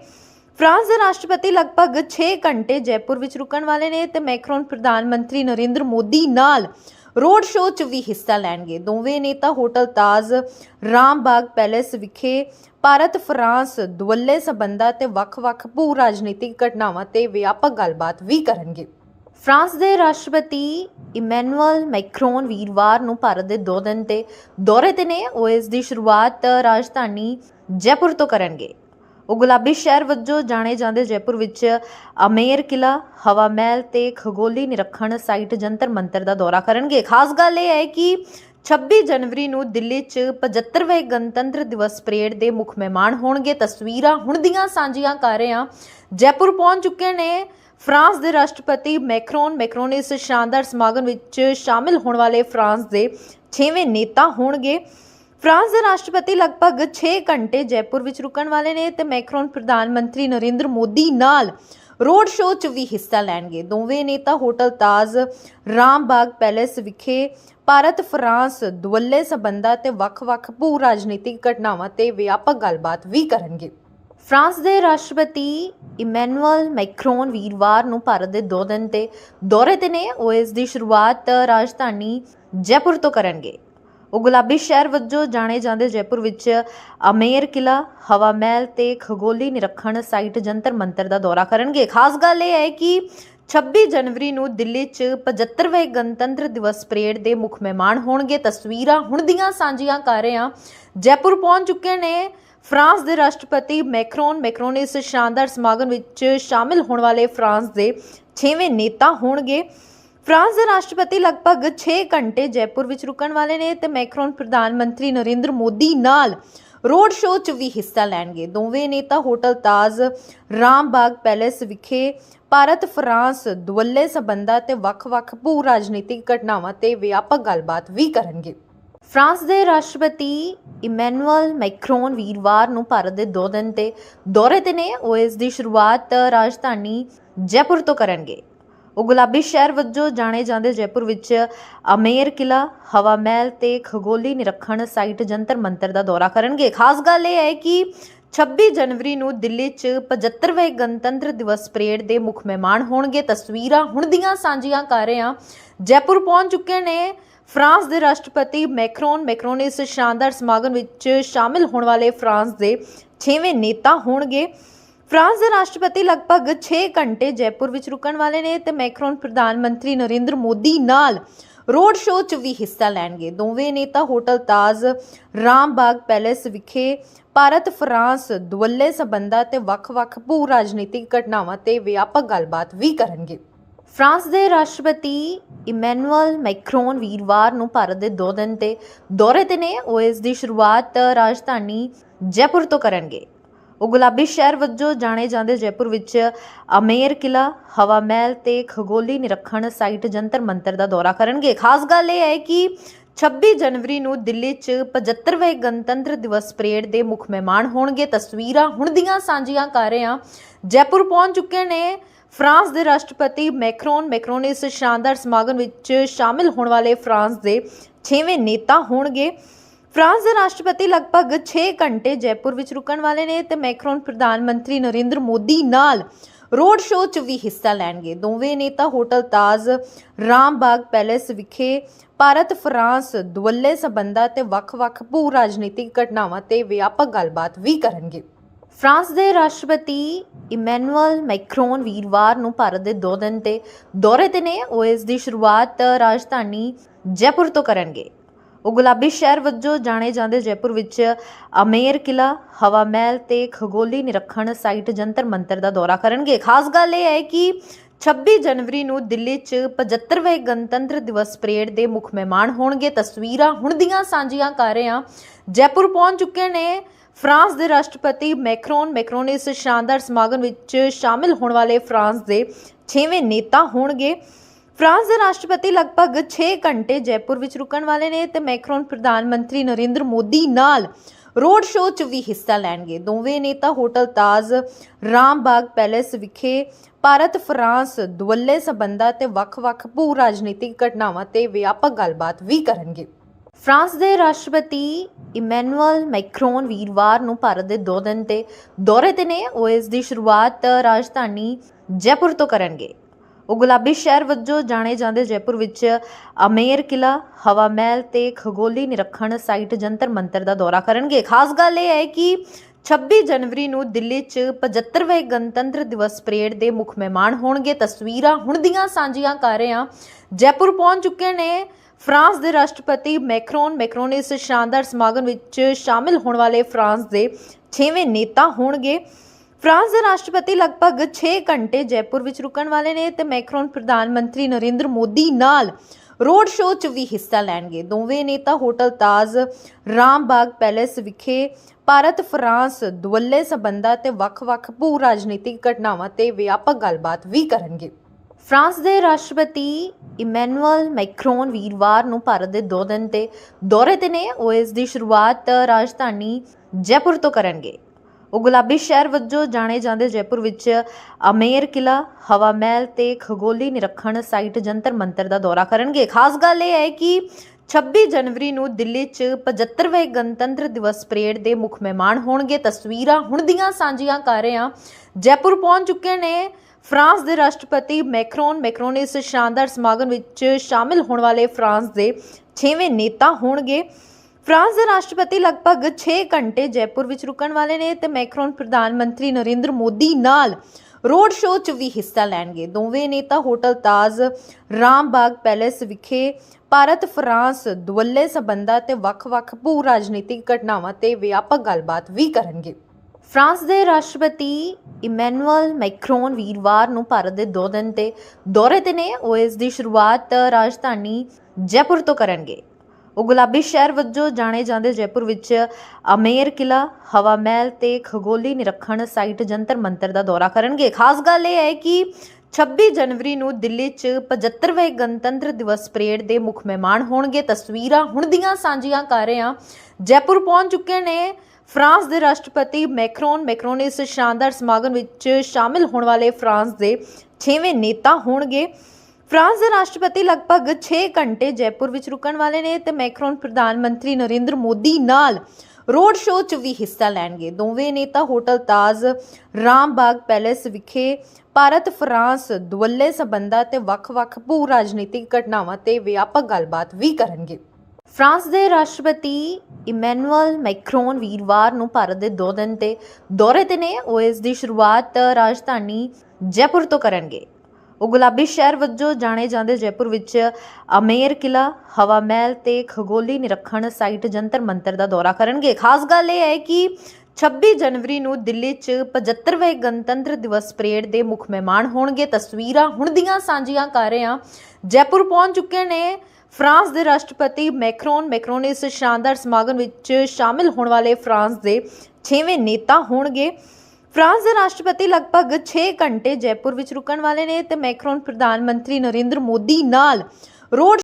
ਫਰਾਂਸ ਦੇ ਰਾਸ਼ਟਰਪਤੀ ਲਗਭਗ 6 ਘੰਟੇ ਜੈਪੁਰ ਵਿੱਚ ਰੁਕਣ ਵਾਲੇ ਨੇ ਤੇ ਮੈਕਰੋਨ ਪ੍ਰਧਾਨ ਮੰਤਰੀ ਨਰਿੰਦਰ ਮੋਦੀ ਨਾਲ ਰੋਡ ਸ਼ੋਅ 'ਚ ਵੀ ਹਿੱਸਾ ਲੈਣਗੇ। ਦੋਵੇਂ ਨੇਤਾ ਹੋਟਲ ਤਾਜ, ਰਾਮਬਾਗ ਪੈਲੇਸ ਵਿਖੇ ਭਾਰਤ, ਫਰਾਂਸ ਦੁਵੱਲੇ ਸਬੰਧਾਂ ਤੇ ਵੱਖ-ਵੱਖ ਭੂ ਰਾਜਨੀਤਿਕ ਘਟਨਾਵਾਂ ਤੇ ਵਿਆਪਕ ਗੱਲਬਾਤ ਵੀ ਕਰਨਗੇ। ਫਰਾਂਸ ਦੇ ਰਾਸ਼ਟਰਪਤੀ ਇਮੈਨੂਅਲ ਮੈਕਰੋਨ ਵੀਰਵਾਰ ਨੂੰ ਭਾਰਤ ਦੇ ਦੋ ਦਿਨ ਤੇ ਦੌਰੇ ਤੇ ਨੇ। ਉਹ ਇਸ ਦੀ ਸ਼ੁਰੂਆਤ ਰਾਜਧਾਨੀ ਜੈਪੁਰ ਤੋਂ ਕਰਨਗੇ। ਉਹ ਗੁਲਾਬੀ ਸ਼ਹਿਰ ਵਜੋਂ ਜਾਣੇ ਜਾਂਦੇ ਜੈਪੁਰ ਵਿੱਚ ਅਮੇਰ ਕਿਲਾ, ਹਵਾ ਮਹਿਲ ਤੇ ਖਗੋਲੀ ਨਿਰੀਖਣ ਸਾਈਟ ਜੰਤਰ ਮੰਤਰ ਦਾ ਦੌਰਾ ਕਰਨਗੇ। ਖਾਸ ਗੱਲ ਇਹ ਹੈ ਕਿ 26 ਜਨਵਰੀ ਨੂੰ ਦਿੱਲੀ 'ਚ 75ਵੇਂ ਗਣਤੰਤਰ ਦਿਵਸ ਪਰੇਡ ਦੇ ਮੁੱਖ ਮਹਿਮਾਨ ਹੋਣਗੇ। ਤਸਵੀਰਾਂ ਹੁਣ ਦੀਆਂ ਸਾਂਝੀਆਂ ਕਰ ਰਹੇ ਹਾਂ। ਜੈਪੁਰ ਪਹੁੰਚ ਚੁੱਕੇ ਨੇ ਫਰਾਂਸ ਦੇ ਰਾਸ਼ਟਰਪਤੀ ਮੈਕਰੋਨ ਮੈਕਰੋਨ ਇਸ ਸ਼ਾਨਦਾਰ ਸਮਾਗਮ ਵਿੱਚ ਸ਼ਾਮਿਲ ਹੋਣ ਵਾਲੇ ਫਰਾਂਸ ਦੇ 6ਵੇਂ ਨੇਤਾ ਹੋਣਗੇ। ਫਰਾਂਸ ਦੇ ਰਾਸ਼ਟਰਪਤੀ ਲਗਭਗ 6 ਘੰਟੇ ਜੈਪੁਰ ਵਿੱਚ ਰੁਕਣ ਵਾਲੇ ਨੇ ਤੇ ਮੈਕਰੋਨ ਪ੍ਰਧਾਨ ਮੰਤਰੀ ਨਰਿੰਦਰ ਮੋਦੀ ਨਾਲ ਰੋਡ ਸ਼ੋਅ 'ਚ ਵੀ ਹਿੱਸਾ ਲੈਣਗੇ। ਦੋਵੇਂ ਨੇਤਾ ਹੋਟਲ ਤਾਜ, ਰਾਮਬਾਗ ਪੈਲੇਸ ਵਿਖੇ ਭਾਰਤ, ਫਰਾਂਸ ਦੁਵੱਲੇ ਸਬੰਧਾਂ ਤੇ ਵੱਖ-ਵੱਖ ਭੂ ਰਾਜਨੀਤਿਕ ਘਟਨਾਵਾਂ ਤੇ ਵਿਆਪਕ ਗੱਲਬਾਤ ਵੀ ਕਰਨਗੇ। ਫਰਾਂਸ ਦੇ ਰਾਸ਼ਟਰਪਤੀ ਇਮੈਨੂਅਲ ਮੈਕਰੋਨ ਵੀਰਵਾਰ ਨੂੰ ਭਾਰਤ ਦੇ ਦੋ ਦਿਨ ਤੇ ਦੌਰੇ ਤੇ ਨੇ। ਉਹ ਇਸ ਦੀ ਸ਼ੁਰੂਆਤ ਰਾਜਧਾਨੀ ਜੈਪੁਰ ਤੋਂ ਕਰਨਗੇ। ਉਹ ਗੁਲਾਬੀ ਸ਼ਹਿਰ ਵਜੋਂ ਜਾਣੇ ਜਾਂਦੇ ਜੈਪੁਰ ਵਿੱਚ ਅਮੇਰ ਕਿਲਾ, ਹਵਾ ਮਹਿਲ ਤੇ ਖਗੋਲੀ ਨਿਰੀਖਣ ਸਾਈਟ ਜੰਤਰ ਮੰਤਰ ਦਾ ਦੌਰਾ ਕਰਨਗੇ। ਖਾਸ ਗੱਲ ਇਹ ਹੈ ਕਿ 26 ਜਨਵਰੀ ਨੂੰ ਦਿੱਲੀ 'ਚ 75ਵੇਂ ਗਣਤੰਤਰ ਦਿਵਸ ਪਰੇਡ ਦੇ ਮੁੱਖ ਮਹਿਮਾਨ ਹੋਣਗੇ। ਤਸਵੀਰਾਂ ਹੁਣ ਦੀਆਂ ਸਾਂਝੀਆਂ ਕਰ ਰਹੇ ਹਾਂ। ਜੈਪੁਰ ਪਹੁੰਚ ਚੁੱਕੇ ਨੇ ਫਰਾਂਸ ਦੇ ਰਾਸ਼ਟਰਪਤੀ ਮੈਕਰੋਨ ਮੈਕਰੋਨ ਇਸ ਸ਼ਾਨਦਾਰ ਸਮਾਗਮ ਵਿੱਚ ਸ਼ਾਮਿਲ ਹੋਣ ਵਾਲੇ ਫਰਾਂਸ ਦੇ 6ਵੇਂ ਨੇਤਾ ਹੋਣਗੇ। ਫਰਾਂਸ ਦੇ ਰਾਸ਼ਟਰਪਤੀ ਲਗਭਗ 6 ਘੰਟੇ ਜੈਪੁਰ ਵਿੱਚ ਰੁਕਣ ਵਾਲੇ ਨੇ ਤੇ ਮੈਕਰੋਨ ਪ੍ਰਧਾਨ ਮੰਤਰੀ ਨਰਿੰਦਰ ਮੋਦੀ ਨਾਲ ਰੋਡ ਸ਼ੋਅ 'ਚ ਵੀ ਹਿੱਸਾ ਲੈਣਗੇ। ਦੋਵੇਂ ਨੇਤਾ ਹੋਟਲ ਤਾਜ, ਰਾਮਬਾਗ ਪੈਲੇਸ ਵਿਖੇ ਭਾਰਤ, ਫਰਾਂਸ ਦੁਵੱਲੇ ਸਬੰਧਾਂ ਤੇ ਵੱਖ-ਵੱਖ ਭੂ ਰਾਜਨੀਤਿਕ ਘਟਨਾਵਾਂ ਤੇ ਵਿਆਪਕ ਗੱਲਬਾਤ ਵੀ ਕਰਨਗੇ। ਫਰਾਂਸ ਦੇ ਰਾਸ਼ਟਰਪਤੀ ਇਮੈਨੂਅਲ ਮੈਕਰੋਨ ਵੀਰਵਾਰ ਨੂੰ ਭਾਰਤ ਦੇ ਦੋ ਦਿਨ ਤੇ ਦੌਰੇ ਤੇ ਨੇ। ਉਹ ਇਸ ਦੀ ਸ਼ੁਰੂਆਤ ਰਾਜਧਾਨੀ ਜੈਪੁਰ ਤੋਂ ਕਰਨਗੇ। ਉਹ ਗੁਲਾਬੀ ਸ਼ਹਿਰ ਵਜੋਂ ਜਾਣੇ ਜਾਂਦੇ ਜੈਪੁਰ ਵਿੱਚ ਅਮੇਰ ਕਿਲਾ, ਹਵਾ ਮਹਿਲ ਤੇ ਖਗੋਲੀ ਨਿਰੀਖਣ ਸਾਈਟ ਜੰਤਰ ਮੰਤਰ ਦਾ ਦੌਰਾ ਕਰਨਗੇ। ਖਾਸ ਗੱਲ ਇਹ ਹੈ ਕਿ 26 ਜਨਵਰੀ ਨੂੰ ਦਿੱਲੀ 'ਚ 75ਵੇਂ ਗਣਤੰਤਰ ਦਿਵਸ ਪਰੇਡ ਦੇ ਮੁੱਖ ਮਹਿਮਾਨ ਹੋਣਗੇ। ਤਸਵੀਰਾਂ ਹੁਣ ਦੀਆਂ ਸਾਂਝੀਆਂ ਕਰ ਰਹੇ। ਹਾਂ ਜੈਪੁਰ ਪਹੁੰਚ ਚੁੱਕੇ ਨੇ ਫਰਾਂਸ ਦੇ ਰਾਸ਼ਟਰਪਤੀ ਮੈਕਰੋਨ ਮੈਕਰੋਨ ਇਸ ਸ਼ਾਨਦਾਰ ਸਮਾਗਮ ਵਿੱਚ ਸ਼ਾਮਿਲ ਹੋਣ ਵਾਲੇ ਫਰਾਂਸ ਦੇ 6ਵੇਂ ਨੇਤਾ ਹੋਣਗੇ। ਫਰਾਂਸ ਦੇ ਰਾਸ਼ਟਰਪਤੀ ਲਗਭਗ 6 ਘੰਟੇ ਜੈਪੁਰ ਵਿੱਚ ਰੁਕਣ ਵਾਲੇ ਨੇ ਤੇ ਮੈਕਰੋਨ ਪ੍ਰਧਾਨ ਮੰਤਰੀ ਨਰਿੰਦਰ ਮੋਦੀ ਨਾਲ ਰੋਡ ਸ਼ੋਅ 'ਚ ਵੀ ਹਿੱਸਾ ਲੈਣਗੇ। ਦੋਵੇਂ ਨੇਤਾ ਹੋਟਲ ਤਾਜ, ਰਾਮਬਾਗ ਪੈਲੇਸ ਵਿਖੇ ਭਾਰਤ ਫਰਾਂਸ ਦੁਵੱਲੇ ਸਬੰਧਾਂ ਤੇ ਵੱਖ-ਵੱਖ ਭੂ ਰਾਜਨੀਤਿਕ ਘਟਨਾਵਾਂ ਤੇ ਵਿਆਪਕ ਗੱਲਬਾਤ ਵੀ ਕਰਨਗੇ। ਫਰਾਂਸ ਦੇ ਰਾਸ਼ਟਰਪਤੀ ਇਮੈਨੂਅਲ ਮੈਕਰੋਨ ਵੀਰਵਾਰ ਨੂੰ ਭਾਰਤ ਦੇ ਦੋ ਦਿਨ ਤੇ ਦੌਰੇ ਤੇ ਨੇ। ਉਹ ਇਸ ਦੀ ਸ਼ੁਰੂਆਤ ਰਾਜਧਾਨੀ ਜੈਪੁਰ ਤੋਂ ਕਰਨਗੇ। ਉਹ ਗੁਲਾਬੀ ਸ਼ਹਿਰ ਵਜੋਂ ਜਾਣੇ ਜਾਂਦੇ ਜੈਪੁਰ ਵਿੱਚ ਅਮੇਰ ਕਿਲਾ, ਹਵਾ ਮਹਿਲ ਤੇ ਖਗੋਲੀ ਨਿਰੀਖਣ ਸਾਈਟ ਜੰਤਰ ਮੰਤਰ ਦਾ ਦੌਰਾ ਕਰਨਗੇ। ਖਾਸ ਗੱਲ ਇਹ ਹੈ ਕਿ 26 ਜਨਵਰੀ ਨੂੰ ਦਿੱਲੀ 'ਚ 75ਵੇਂ ਗਣਤੰਤਰ ਦਿਵਸ ਪਰੇਡ ਦੇ ਮੁੱਖ ਮਹਿਮਾਨ ਹੋਣਗੇ। ਤਸਵੀਰਾਂ ਹੁਣ ਦੀਆਂ ਸਾਂਝੀਆਂ ਕਰ ਰਹੇ ਹਾਂ। ਜੈਪੁਰ ਪਹੁੰਚ ਚੁੱਕੇ ਨੇ ਫਰਾਂਸ ਦੇ ਰਾਸ਼ਟਰਪਤੀ ਮੈਕਰੋਨ ਮੈਕਰੋਨ ਇਸ ਸ਼ਾਨਦਾਰ ਸਮਾਗਮ ਵਿੱਚ ਸ਼ਾਮਿਲ ਹੋਣ ਵਾਲੇ ਫਰਾਂਸ ਦੇ 6ਵੇਂ ਨੇਤਾ ਹੋਣਗੇ। ਫਰਾਂਸ ਦੇ ਰਾਸ਼ਟਰਪਤੀ ਲਗਭਗ 6 ਘੰਟੇ ਜੈਪੁਰ ਵਿੱਚ ਰੁਕਣ ਵਾਲੇ ਨੇ ਤੇ ਮੈਕਰੋਨ ਪ੍ਰਧਾਨ ਮੰਤਰੀ ਨਰਿੰਦਰ ਮੋਦੀ ਨਾਲ ਰੋਡ ਸ਼ੋਅ 'ਚ ਵੀ ਹਿੱਸਾ ਲੈਣਗੇ। ਦੋਵੇਂ ਨੇਤਾ ਹੋਟਲ ਤਾਜ, ਰਾਮਬਾਗ ਪੈਲੇਸ ਵਿਖੇ ਭਾਰਤ, ਫਰਾਂਸ ਦੁਵੱਲੇ ਸਬੰਧਾਂ ਤੇ ਵੱਖ-ਵੱਖ ਭੂ ਰਾਜਨੀਤਿਕ ਘਟਨਾਵਾਂ ਤੇ ਵਿਆਪਕ ਗੱਲਬਾਤ ਵੀ ਕਰਨਗੇ। ਫਰਾਂਸ ਦੇ ਰਾਸ਼ਟਰਪਤੀ ਇਮੈਨੂਅਲ ਮੈਕਰੋਨ ਵੀਰਵਾਰ ਨੂੰ ਭਾਰਤ ਦੇ ਦੋ ਦਿਨ ਤੇ ਦੌਰੇ ਤੇ ਨੇ। ਉਹ ਇਸ ਦੀ ਸ਼ੁਰੂਆਤ ਰਾਜਧਾਨੀ ਜੈਪੁਰ ਤੋਂ ਕਰਨਗੇ। ਉਹ ਗੁਲਾਬੀ ਸ਼ਹਿਰ ਵਜੋਂ ਜਾਣੇ ਜਾਂਦੇ ਜੈਪੁਰ ਵਿੱਚ ਅਮੇਰ ਕਿਲਾ, ਹਵਾ ਮਹਿਲ ਤੇ ਖਗੋਲੀ ਨਿਰੀਖਣ ਸਾਈਟ ਜੰਤਰ ਮੰਤਰ ਦਾ ਦੌਰਾ ਕਰਨਗੇ। ਖਾਸ ਗੱਲ ਇਹ ਹੈ ਕਿ 26 ਜਨਵਰੀ ਨੂੰ ਦਿੱਲੀ 'ਚ 75ਵੇਂ ਗਣਤੰਤਰ ਦਿਵਸ ਪਰੇਡ ਦੇ ਮੁੱਖ ਮਹਿਮਾਨ ਹੋਣਗੇ। ਤਸਵੀਰਾਂ ਹੁਣ ਦੀਆਂ ਸਾਂਝੀਆਂ ਕਰ ਰਹੇ ਹਾਂ। ਜੈਪੁਰ ਪਹੁੰਚ ਚੁੱਕੇ ਨੇ ਫਰਾਂਸ ਦੇ ਰਾਸ਼ਟਰਪਤੀ ਮੈਕਰੋਨ ਮੈਕਰੋਨ ਇਸ ਸ਼ਾਨਦਾਰ ਸਮਾਗਮ ਵਿੱਚ ਸ਼ਾਮਿਲ ਹੋਣ ਵਾਲੇ ਫਰਾਂਸ ਦੇ 6ਵੇਂ ਨੇਤਾ ਹੋਣਗੇ। ਫਰਾਂਸ ਦੇ ਰਾਸ਼ਟਰਪਤੀ ਲਗਭਗ 6 ਘੰਟੇ ਜੈਪੁਰ ਵਿੱਚ ਰੁਕਣ ਵਾਲੇ ਨੇ ਤੇ ਮੈਕਰੋਨ ਪ੍ਰਧਾਨ ਮੰਤਰੀ ਨਰਿੰਦਰ ਮੋਦੀ ਨਾਲ ਰੋਡ ਸ਼ੋਅ 'ਚ ਵੀ ਹਿੱਸਾ ਲੈਣਗੇ। ਦੋਵੇਂ ਨੇਤਾ ਹੋਟਲ ਤਾਜ, ਰਾਮਬਾਗ ਪੈਲੇਸ ਵਿਖੇ ਭਾਰਤ, ਫਰਾਂਸ ਦੁਵੱਲੇ ਸਬੰਧਾਂ ਤੇ ਵੱਖ-ਵੱਖ ਭੂ ਰਾਜਨੀਤਿਕ ਘਟਨਾਵਾਂ ਤੇ ਵਿਆਪਕ ਗੱਲਬਾਤ ਵੀ ਕਰਨਗੇ। ਫਰਾਂਸ ਦੇ ਰਾਸ਼ਟਰਪਤੀ ਇਮੈਨੂਅਲ ਮੈਕਰੋਨ ਵੀਰਵਾਰ ਨੂੰ ਭਾਰਤ ਦੇ ਦੋ ਦਿਨ ਤੇ ਦੌਰੇ ਤੇ ਨੇ। ਉਹ ਇਸ ਦੀ ਸ਼ੁਰੂਆਤ ਰਾਜਧਾਨੀ ਜੈਪੁਰ ਤੋਂ ਕਰਨਗੇ। ਉਹ ਗੁਲਾਬੀ ਸ਼ਹਿਰ ਵਜੋਂ ਜਾਣੇ ਜਾਂਦੇ ਜੈਪੁਰ ਵਿੱਚ ਅਮੇਰ ਕਿਲਾ ਹਵਾ ਮਹਿਲ ਤੇ ਖਗੋਲੀ ਨਿਰੀਖਣ ਸਾਈਟ ਜੰਤਰ ਮੰਤਰ ਦਾ ਦੌਰਾ ਕਰਨਗੇ। ਖਾਸ ਗੱਲ ਇਹ ਹੈ ਕਿ 26 ਜਨਵਰੀ ਨੂੰ ਦਿੱਲੀ 'ਚ 75ਵੇਂ ਗਣਤੰਤਰ ਦਿਵਸ ਪਰੇਡ ਦੇ ਮੁੱਖ ਮਹਿਮਾਨ ਹੋਣਗੇ। ਤਸਵੀਰਾਂ ਹੁਣ ਦੀਆਂ ਸਾਂਝੀਆਂ ਕਰ ਰਹੇ ਹਾਂ। ਜੈਪੁਰ ਪਹੁੰਚ ਚੁੱਕੇ ਨੇ ਫਰਾਂਸ ਦੇ ਰਾਸ਼ਟਰਪਤੀ ਮੈਕਰੋਨ ਮੈਕਰੋਨ ਇਸ ਸ਼ਾਨਦਾਰ ਸਮਾਗਮ ਵਿੱਚ ਸ਼ਾਮਿਲ ਹੋਣ ਵਾਲੇ ਫਰਾਂਸ ਦੇ 6ਵੇਂ ਨੇਤਾ ਹੋਣਗੇ। ਫਰਾਂਸ ਦੇ ਰਾਸ਼ਟਰਪਤੀ ਲਗਭਗ 6 ਘੰਟੇ ਜੈਪੁਰ ਵਿੱਚ ਰੁਕਣ ਵਾਲੇ ਨੇ ਤੇ ਮੈਕਰੋਨ ਪ੍ਰਧਾਨ ਮੰਤਰੀ ਨਰਿੰਦਰ ਮੋਦੀ ਨਾਲ ਰੋਡ ਸ਼ੋਅ 'ਚ ਵੀ ਹਿੱਸਾ ਲੈਣਗੇ। ਦੋਵੇਂ ਨੇਤਾ ਹੋਟਲ ਤਾਜ, ਰਾਮਬਾਗ ਪੈਲੇਸ ਵਿਖੇ ਭਾਰਤ, ਫਰਾਂਸ ਦੁਵੱਲੇ ਸਬੰਧਾਂ ਤੇ ਵੱਖ-ਵੱਖ ਭੂ ਰਾਜਨੀਤਿਕ ਘਟਨਾਵਾਂ ਤੇ ਵਿਆਪਕ ਗੱਲਬਾਤ ਵੀ ਕਰਨਗੇ। ਫਰਾਂਸ ਦੇ ਰਾਸ਼ਟਰਪਤੀ ਇਮੈਨੂਅਲ ਮੈਕਰੋਨ ਵੀਰਵਾਰ ਨੂੰ ਭਾਰਤ ਦੇ ਦੋ ਦਿਨ ਤੇ ਦੌਰੇ ਤੇ ਨੇ। ਉਹ ਇਸ ਦੀ ਸ਼ੁਰੂਆਤ ਰਾਜਧਾਨੀ ਜੈਪੁਰ ਤੋਂ ਕਰਨਗੇ। ਉਹ ਗੁਲਾਬੀ ਸ਼ਹਿਰ ਵਜੋਂ ਜਾਣੇ ਜਾਂਦੇ ਜੈਪੁਰ ਵਿੱਚ ਅਮੇਰ ਕਿਲਾ, ਹਵਾ ਮਹਿਲ ਤੇ ਖਗੋਲੀ ਨਿਰੀਖਣ ਸਾਈਟ ਜੰਤਰ ਮੰਤਰ ਦਾ ਦੌਰਾ ਕਰਨਗੇ। ਖਾਸ ਗੱਲ ਇਹ ਹੈ ਕਿ 26 ਜਨਵਰੀ ਨੂੰ ਦਿੱਲੀ 'ਚ 75ਵੇਂ ਗਣਤੰਤਰ ਦਿਵਸ ਪਰੇਡ ਦੇ ਮੁੱਖ ਮਹਿਮਾਨ ਹੋਣਗੇ। ਤਸਵੀਰਾਂ ਹੁਣ ਦੀਆਂ ਸਾਂਝੀਆਂ ਕਰ ਰਹੇ ਹਾਂ। ਜੈਪੁਰ ਪਹੁੰਚ ਚੁੱਕੇ ਨੇ ਫਰਾਂਸ ਦੇ ਰਾਸ਼ਟਰਪਤੀ ਮੈਕਰੋਨ ਮੈਕਰੋਨ ਇਸ ਸ਼ਾਨਦਾਰ ਸਮਾਗਮ ਵਿੱਚ ਸ਼ਾਮਿਲ ਹੋਣ ਵਾਲੇ ਫਰਾਂਸ ਦੇ 6ਵੇਂ ਨੇਤਾ ਹੋਣਗੇ। ਫਰਾਂਸ ਦੇ ਰਾਸ਼ਟਰਪਤੀ ਲਗਭਗ 6 ਘੰਟੇ ਜੈਪੁਰ ਵਿੱਚ ਰੁਕਣ ਵਾਲੇ ਨੇ ਤੇ ਮੈਕਰੋਨ ਪ੍ਰਧਾਨ ਮੰਤਰੀ ਨਰਿੰਦਰ ਮੋਦੀ ਨਾਲ ਰੋਡ ਸ਼ੋਅ 'ਚ ਵੀ ਹਿੱਸਾ ਲੈਣਗੇ। ਦੋਵੇਂ ਨੇਤਾ ਹੋਟਲ ਤਾਜ, ਰਾਮਬਾਗ ਪੈਲੇਸ ਵਿਖੇ ਭਾਰਤ, ਫਰਾਂਸ ਦੁਵੱਲੇ ਸਬੰਧਾਂ ਤੇ ਵੱਖ-ਵੱਖ ਭੂ ਰਾਜਨੀਤਿਕ ਘਟਨਾਵਾਂ ਤੇ ਵਿਆਪਕ ਗੱਲਬਾਤ ਵੀ ਕਰਨਗੇ। ਫਰਾਂਸ ਦੇ ਰਾਸ਼ਟਰਪਤੀ ਇਮੈਨੂਅਲ ਮੈਕਰੋਨ ਵੀਰਵਾਰ ਨੂੰ ਭਾਰਤ ਦੇ ਦੋ ਦਿਨ ਤੇ ਦੌਰੇ ਤੇ ਨੇ। ਉਹ ਇਸ ਦੀ ਸ਼ੁਰੂਆਤ ਰਾਜਧਾਨੀ ਜੈਪੁਰ ਤੋਂ ਕਰਨਗੇ। ਉਹ ਗੁਲਾਬੀ ਸ਼ਹਿਰ ਵਜੋਂ ਜਾਣੇ ਜਾਂਦੇ ਜੈਪੁਰ ਵਿੱਚ ਅਮੇਰ ਕਿਲਾ, ਹਵਾ ਮਹਿਲ ਤੇ ਖਗੋਲੀ ਨਿਰੀਖਣ ਸਾਈਟ ਜੰਤਰ ਮੰਤਰ ਦਾ ਦੌਰਾ ਕਰਨਗੇ। ਖਾਸ ਗੱਲ ਇਹ ਹੈ ਕਿ 26 ਜਨਵਰੀ ਨੂੰ ਦਿੱਲੀ 'ਚ 75ਵੇਂ ਗਣਤੰਤਰ ਦਿਵਸ ਪਰੇਡ ਦੇ ਮੁੱਖ ਮਹਿਮਾਨ ਹੋਣਗੇ। ਤਸਵੀਰਾਂ ਹੁਣ ਦੀਆਂ ਸਾਂਝੀਆਂ ਕਰ ਰਹੇ। ਹਾਂ ਜੈਪੁਰ ਪਹੁੰਚ ਚੁੱਕੇ ਨੇ ਫਰਾਂਸ ਦੇ ਰਾਸ਼ਟਰਪਤੀ ਮੈਕਰੋਨ ਮੈਕਰੋਨ ਇਸ ਸ਼ਾਨਦਾਰ ਸਮਾਗਮ ਵਿੱਚ ਸ਼ਾਮਿਲ ਹੋਣ ਵਾਲੇ ਫਰਾਂਸ ਦੇ 6ਵੇਂ ਨੇਤਾ ਹੋਣਗੇ। ਫਰਾਂਸ ਦੇ ਰਾਸ਼ਟਰਪਤੀ ਲਗਭਗ 6 ਘੰਟੇ ਜੈਪੁਰ ਵਿੱਚ ਰੁਕਣ ਵਾਲੇ ਨੇ ਤੇ ਮੈਕਰੋਨ ਪ੍ਰਧਾਨ ਮੰਤਰੀ ਨਰਿੰਦਰ ਮੋਦੀ ਨਾਲ ਰੋਡ ਸ਼ੋਅ 'ਚ ਵੀ ਹਿੱਸਾ ਲੈਣਗੇ। ਦੋਵੇਂ ਨੇਤਾ ਹੋਟਲ ਤਾਜ, ਰਾਮਬਾਗ ਪੈਲੇਸ ਵਿਖੇ ਭਾਰਤ ਫਰਾਂਸ ਦੁਵੱਲੇ ਸਬੰਧਾਂ ਤੇ ਵੱਖ-ਵੱਖ ਭੂ ਰਾਜਨੀਤਿਕ ਘਟਨਾਵਾਂ ਤੇ ਵਿਆਪਕ ਗੱਲਬਾਤ ਵੀ ਕਰਨਗੇ। ਫਰਾਂਸ ਦੇ ਰਾਸ਼ਟਰਪਤੀ ਇਮੈਨੂਅਲ ਮੈਕਰੋਨ ਵੀਰਵਾਰ ਨੂੰ ਭਾਰਤ ਦੇ ਦੋ ਦਿਨ ਤੇ ਦੌਰੇ ਤੇ ਨੇ। ਉਹ ਇਸ ਦੀ ਸ਼ੁਰੂਆਤ ਰਾਜਧਾਨੀ ਜੈਪੁਰ ਤੋਂ ਕਰਨਗੇ। ਉਹ ਗੁਲਾਬੀ ਸ਼ਹਿਰ ਵਜੋਂ ਜਾਣੇ ਜਾਂਦੇ ਜੈਪੁਰ ਵਿੱਚ ਅਮੇਰ ਕਿਲਾ, ਹਵਾ ਮਹਿਲ ਤੇ ਖਗੋਲੀ ਨਿਰੀਖਣ ਸਾਈਟ ਜੰਤਰ ਮੰਤਰ ਦਾ ਦੌਰਾ ਕਰਨਗੇ। ਖਾਸ ਗੱਲ ਇਹ ਹੈ ਕਿ 26 ਜਨਵਰੀ ਨੂੰ ਦਿੱਲੀ 'ਚ 75ਵੇਂ ਗਣਤੰਤਰ ਦਿਵਸ ਪਰੇਡ ਦੇ ਮੁੱਖ ਮਹਿਮਾਨ ਹੋਣਗੇ। ਤਸਵੀਰਾਂ ਹੁਣ ਦੀਆਂ ਸਾਂਝੀਆਂ ਕਰ ਰਹੇ ਹਾਂ। ਜੈਪੁਰ ਪਹੁੰਚ ਚੁੱਕੇ ਨੇ ਫਰਾਂਸ ਦੇ ਰਾਸ਼ਟਰਪਤੀ ਮੈਕਰੋਨ ਮੈਕਰੋਨ ਇਸ ਸ਼ਾਨਦਾਰ ਸਮਾਗਮ ਵਿੱਚ ਸ਼ਾਮਿਲ ਹੋਣ ਵਾਲੇ ਫਰਾਂਸ ਦੇ 6ਵੇਂ ਨੇਤਾ ਹੋਣਗੇ। ਫਰਾਂਸ ਦੇ ਰਾਸ਼ਟਰਪਤੀ ਲਗਭਗ 6 ਘੰਟੇ ਜੈਪੁਰ ਵਿੱਚ ਰੁਕਣ ਵਾਲੇ ਨੇ ਤੇ ਮੈਕਰੋਨ ਪ੍ਰਧਾਨ ਮੰਤਰੀ ਨਰਿੰਦਰ ਮੋਦੀ ਨਾਲ ਰੋਡ